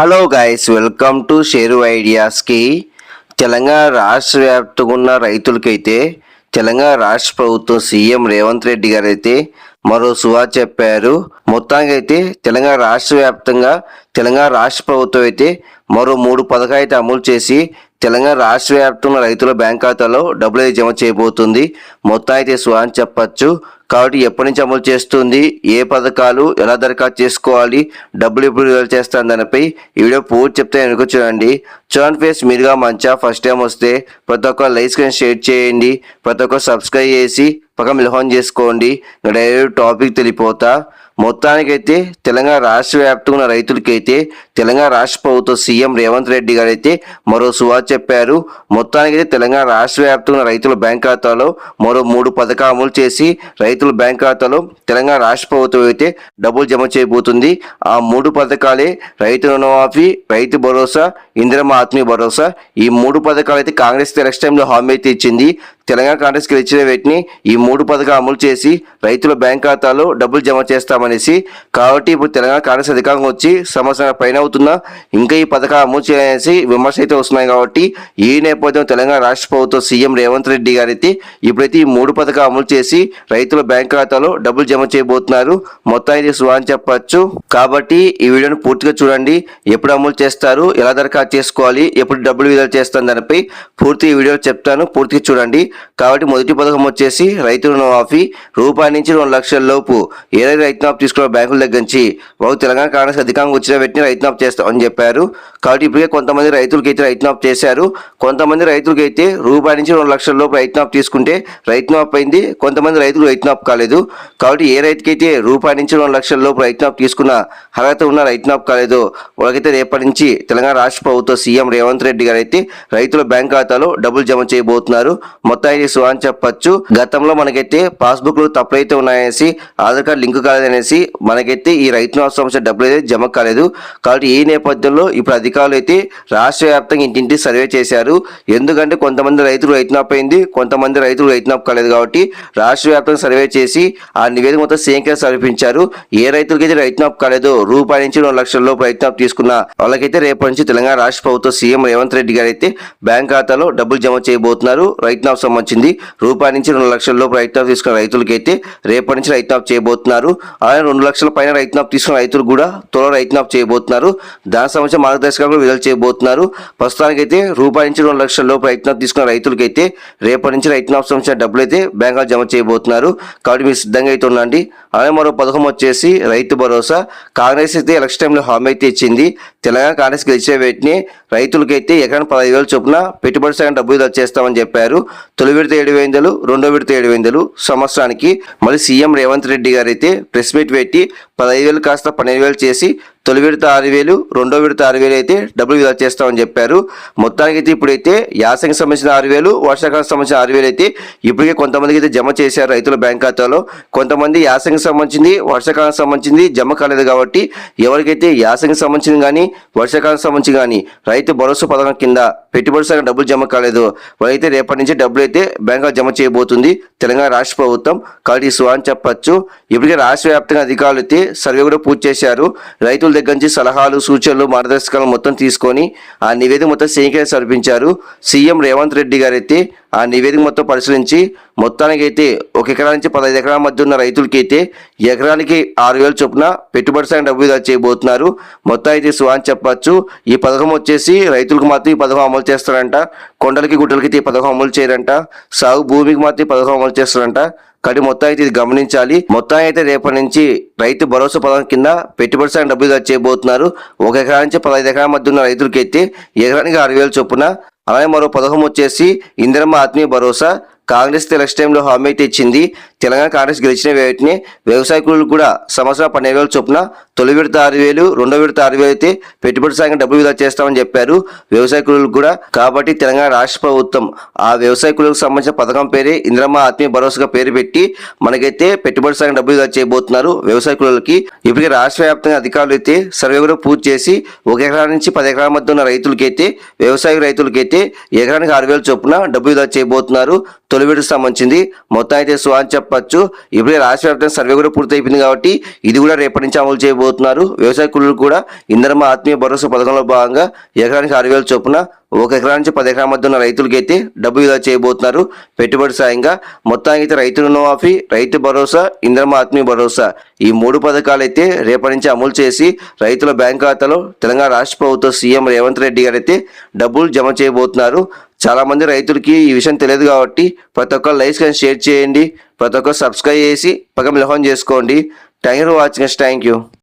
Hello guys welcome to షేరు ఐడియాస్కి తెలంగాణ రాష్ట్ర వ్యాప్తంగా ఉన్న రైతులకైతే తెలంగాణ రాష్ట్ర ప్రభుత్వం సీఎం రేవంత్ రెడ్డి గారు అయితే మరో సువా చెప్పారు. మొత్తానికి అయితే తెలంగాణ రాష్ట్ర వ్యాప్తంగా తెలంగాణ రాష్ట్ర ప్రభుత్వం అయితే మరో మూడు పథకాలు అయితే అమలు చేసి తెలంగాణ రాష్ట్ర వ్యాప్తంగా రైతుల బ్యాంక్ ఖాతాలో డబ్బులు అయితే జమ చేయబోతుంది. మొత్తం అయితే సువా అని చెప్పచ్చు. కాబట్టి ఎప్పటి నుంచి అమలు చేస్తుంది ఏ పథకాలు ఎలా దరఖాస్తు చేసుకోవాలి డబ్బులు ఎప్పుడు విడుదల చేస్తాను దానిపై ఈ వీడియో పూర్తి చెప్తే వెనుక చూడండి. చూడండి ఫేస్ మీరుగా మంచా ఫస్ట్ టైం వస్తే ప్రతి ఒక్క లైక్ స్క్రీన్ షేర్ చేయండి. ప్రతి ఒక్క సబ్స్క్రైబ్ చేసి పక్క మిలహోన్ చేసుకోండి. ఇంకా డైరెక్ట్ టాపిక్ తెలిపోతా. మొత్తానికైతే తెలంగాణ రాష్ట్ర వ్యాప్తంగా ఉన్న రైతులకైతే తెలంగాణ రాష్ట్ర ప్రభుత్వ సీఎం రేవంత్ రెడ్డి గారు అయితే మరో సువా చెప్పారు. మొత్తానికైతే తెలంగాణ రాష్ట్ర వ్యాప్తంగా ఉన్న రైతుల బ్యాంక్ ఖాతాలో మరో మూడు పథకాలు అమలు చేసి రైతుల బ్యాంక్ ఖాతాలో తెలంగాణ రాష్ట్ర ప్రభుత్వం అయితే డబ్బులు జమ చేయబోతుంది. ఆ మూడు పథకాలే రైతు రుణమాఫీ రైతు భరోసా ఇందిరమ్మ ఆత్మీయ భరోసా ఈ మూడు పథకాలు అయితే కాంగ్రెస్ ఎలక్షన్ టైంలో హామీ అయితే ఇచ్చింది. తెలంగాణ కాంగ్రెస్ గెలిచిన వీటిని ఈ మూడు పథకాలు అమలు చేసి రైతుల బ్యాంక్ ఖాతాలో డబ్బులు జమ చేస్తామనేసి. కాబట్టి ఇప్పుడు తెలంగాణ కాంగ్రెస్ అధికారం వచ్చి సంవత్సరం పైన అవుతున్నా ఇంకా ఈ పథకాలు అమలు చేయాలనేసి విమర్శ అయితే వస్తున్నాయి కాబట్టి ఈ నేపథ్యం తెలంగాణ రాష్ట్ర ప్రభుత్వం సీఎం రేవంత్ రెడ్డి గారైతే అయితే ఇప్పుడైతే ఈ మూడు పథకాలు అమలు చేసి రైతుల బ్యాంక్ ఖాతాలో డబ్బులు జమ చేయబోతున్నారు. మొత్తం ఇది అని చెప్పచ్చు. కాబట్టి ఈ వీడియోని పూర్తిగా చూడండి. ఎప్పుడు అమలు చేస్తారు ఎలా దరఖాస్తు చేసుకోవాలి ఎప్పుడు డబ్బులు విడుదల చేస్తాను దానిపై పూర్తి ఈ వీడియో చెప్తాను. పూర్తిగా చూడండి. కాబట్టి మొదటి పథకం వచ్చేసి రైతు రుణమాఫీ రూపాయి నుంచి రెండు లక్షల లోపు ఏదైతే రైతు మాఫ్ తీసుకున్న బ్యాంకుల దగ్గర నుంచి వారు తెలంగాణ కాంగ్రెస్ అధికారంగా వచ్చిన వ్యక్తిని రైతు మాఫ్ చేస్తామని చెప్పారు. కాబట్టి ఇప్పటికే కొంతమంది రైతులకి అయితే రైతు మాఫ్ చేశారు. కొంతమంది రైతులకి అయితే రూపాయి నుంచి రెండు లక్షల లోపు రైతు మాఫ్ తీసుకుంటే రైతు మాఫ్ అయింది. కొంతమంది రైతులు రైతు మాఫ్ కాలేదు. కాబట్టి ఏ రైతుకైతే రూపాయి నుంచి రెండు లక్షల లోపు రైతు మాఫ్ తీసుకున్న అర్హత ఉన్న రైతు మాఫ్ కాలేదో వాళ్ళకైతే రేపటి నుంచి తెలంగాణ రాష్ట్ర ప్రభుత్వ సీఎం రేవంత్ రెడ్డి గారు అయితే రైతుల బ్యాంక్ ఖాతాలో డబ్బులు జమ చేయబోతున్నారు. మొత్తం ఇది సువా అని చెప్పొచ్చు. గతంలో మనకైతే పాస్బుక్లు తప్పులైతే ఉన్నాయనేసి ఆధార్ కార్డు లింక్ కాలేదనేసి మనకైతే ఈ రైతు నష్టం సంబంధించిన డబ్బులు అయితే జమ కాలేదు. కాబట్టి ఈ నేపథ్యంలో ఇప్పుడు అధికారులు అయితే రాష్ట్ర వ్యాప్తంగా ఇంటింటి సర్వే చేశారు. ఎందుకంటే కొంతమంది రైతులు రైతు అయింది కొంతమంది రైతులు రైతు కాలేదు కాబట్టి రాష్ట్ర వ్యాప్తంగా సర్వే చేసి ఆ నివేదిక మొత్తం సీఎంకే సమర్పించారు. ఏ రైతులకైతే రైతు మాఫ్ కాలేదో రూపాయి నుంచి రెండు లక్షల లోపు రైతు తీసుకున్న వాళ్ళకైతే రేపటి నుంచి తెలంగాణ రాష్ట్ర ప్రభుత్వ సీఎం రేవంత్ రెడ్డి గారు అయితే బ్యాంక్ ఖాతాలో డబ్బులు జమ చేయబోతున్నారు. రైతు ప్రభుత్వం వచ్చింది. రూపాయి నుంచి రెండు లక్షల లోపు రైతు ఆఫ్ తీసుకున్న రైతులకైతే రేపటి నుంచి రైతు ఆఫ్ చేయబోతున్నారు. అలాగే రెండు లక్షల పైన రైతు ఆఫ్ తీసుకున్న రైతులు కూడా త్వరలో రైతు ఆఫ్ చేయబోతున్నారు. దాని సంబంధించిన మార్గదర్శకాలు కూడా విడుదల చేయబోతున్నారు. ప్రస్తుతానికైతే రూపాయి నుంచి రెండు లక్షల లోపు రైతు ఆఫ్ తీసుకున్న రైతులకైతే రేపటి నుంచి రైతు ఆఫ్ సంబంధించిన డబ్బులు అయితే బ్యాంకులు జమ చేయబోతున్నారు. కాబట్టి మీరు సిద్ధంగా అయితే ఉండండి. అలాగే మరో పథకం వచ్చేసి రైతు భరోసా. కాంగ్రెస్ అయితే ఎలక్షన్ టైంలో హామీ అయితే ఇచ్చింది. తెలంగాణ కాంగ్రెస్ గెలిచే వెంటనే రైతులకైతే ఎకరానికి పదహైదు వేలు చొప్పున పెట్టుబడి సగం డబ్బులు చేస్తామని చెప్పారు. తొలి విడత ఏడు వేలు రెండో విడత ఏడు వేలు సంవత్సరానికి మళ్ళీ సీఎం రేవంత్ రెడ్డి గారు అయితే ప్రెస్ మీట్ పెట్టి పదహైదు వేలు కాస్త పన్నెండు వేలు చేసి తొలి విడత ఆరు వేలు రెండో విడత ఆరు వేలు అయితే డబ్బులు విధా చేస్తామని చెప్పారు. మొత్తానికి అయితే ఇప్పుడైతే యాసంగి సంబంధించిన ఆరు వేలు వర్షాకాలం సంబంధించిన ఆరు వేలు అయితే ఇప్పటికే కొంతమందికి అయితే జమ చేశారు రైతుల బ్యాంక్ ఖాతాలో. కొంతమంది యాసంగి సంబంధించింది వర్షాకాలం సంబంధించింది జమ కాలేదు కాబట్టి ఎవరికైతే యాసంగి సంబంధించింది కానీ వర్షాకాలం సంబంధించి కానీ రైతు భరోసా పథకం కింద పెట్టుబడి సగం డబ్బులు జమ కాలేదు. వాళ్ళైతే రేపటి నుంచి డబ్బులు అయితే బ్యాంకులో జమ చేయబోతుంది. తెలంగాణ రాష్ట్ర ప్రభుత్వం కాబట్టి ఈ అని చెప్పచ్చు. ఇప్పటికే రాష్ట్ర వ్యాప్తంగా అధికారులు అయితే సర్వే కూడా పూర్తి చేశారు. రైతులు దగ్గర నుంచి సలహాలు సూచనలు మార్గదర్శకాలు మొత్తం తీసుకొని ఆ నివేదిక మొత్తం సీఎంకే సమర్పించారు. సీఎం రేవంత్ రెడ్డి గారు అయితే ఆ నివేదిక మొత్తం పరిశీలించి మొత్తానికి అయితే ఒక ఎకరా నుంచి పదహైదు ఎకరాల మధ్య ఉన్న రైతులకి అయితే ఎకరానికి ఆరు వేల చొప్పున పెట్టుబడి సాయం డబ్బు విడుదల చేయబోతున్నారు. మొత్తం అయితే సుహాన్ చెప్పచ్చు. ఈ పథకం వచ్చేసి రైతులకు మాత్రం ఈ పథకం అమలు చేస్తారంట. కొండలకి గుట్టలకి అయితే ఈ పథకం అమలు చేయరంట. సాగు భూమికి మాత్రం ఈ పథకం అమలు చేస్తారంట. కాబట్టి మొత్తం అయితే ఇది గమనించాలి. మొత్తం అయితే రేపటి నుంచి రైతు భరోసా పథకం కింద పెట్టుబడి సాయం డబ్బులు చేయబోతున్నారు. ఒక ఎకరా నుంచి పదహైదు ఎకరాల మధ్య ఉన్న రైతులకి అయితే ఎకరానికి ఆరు వేలు చొప్పున. అలాగే మరో పథకం వచ్చేసి ఇందిరమ్మ ఆత్మీయ భరోసా. కాంగ్రెస్ ఎలక్షన్ టైంలో హామీ అయితే ఇచ్చింది. తెలంగాణ కాంగ్రెస్ గెలిచిన వేటిని వ్యవసాయ కూలీలు కూడా సంవత్సరం పన్నెండు వేల చొప్పున తొలి విడత ఆరు వేలు రెండో విడత ఆరు వేలు అయితే పెట్టుబడి సాయం డబ్బులు విధా చేస్తామని చెప్పారు. వ్యవసాయ కూలీలకు కూడా కాబట్టి తెలంగాణ రాష్ట్ర ప్రభుత్వం ఆ వ్యవసాయ కూలీలకు సంబంధించిన పథకం పేరే ఇంద్రమ్మ ఆత్మీయ భరోసాగా పేరు పెట్టి మనకైతే పెట్టుబడి సాయం డబ్బులు విధా చేయబోతున్నారు వ్యవసాయ కూలీలకి. ఇప్పటికే రాష్ట్ర వ్యాప్తంగా అధికారులు అయితే సర్వే కూడా పూర్తి చేసి ఒక ఎకరా నుంచి పది ఎకరాల మధ్య ఉన్న రైతులకైతే వ్యవసాయ రైతులకైతే ఎకరానికి ఆరు వేలు చొప్పున డబ్బు విధా చేయబోతున్నారు. తొలి విడత సంబంధించింది. మొత్తం అయితే సుహాన్ చెప్ప చెప్పచ్చు. ఇప్పుడే రాష్ట్ర వ్యాప్తంగా సర్వే కూడా పూర్తి అయిపోయింది కాబట్టి ఇది కూడా రేపటి నుంచి అమలు చేయబోతున్నారు. వ్యవసాయ కూలీలు కూడా ఇందరమ్మ ఆత్మీయ భరోసా పథకంలో భాగంగా ఎకరానికి ఆరు వేల చొప్పున ఒక ఎకరా నుంచి పది ఎకరాల మధ్య ఉన్న రైతులకి అయితే డబ్బు విధా చేయబోతున్నారు. పెట్టుబడి సాయంగా మొత్తానికి అయితే రైతు రుణమాఫీ రైతు భరోసా ఇంద్రమ ఆత్మీయ భరోసా ఈ మూడు పథకాలు అయితే రేపటి నుంచి అమలు చేసి రైతుల బ్యాంక్ ఖాతాలో తెలంగాణ రాష్ట్ర ప్రభుత్వ సీఎం రేవంత్ రెడ్డి గారు అయితే డబ్బులు జమ చేయబోతున్నారు. చాలా మంది రైతులకి ఈ విషయం తెలియదు కాబట్టి ప్రతి ఒక్కరు లైక్స్ కానీ షేర్ చేయండి. ప్రతి ఒక్కరు సబ్స్క్రైబ్ చేసి పక్కన మిలహం చేసుకోండి. Thank you for watching thank you.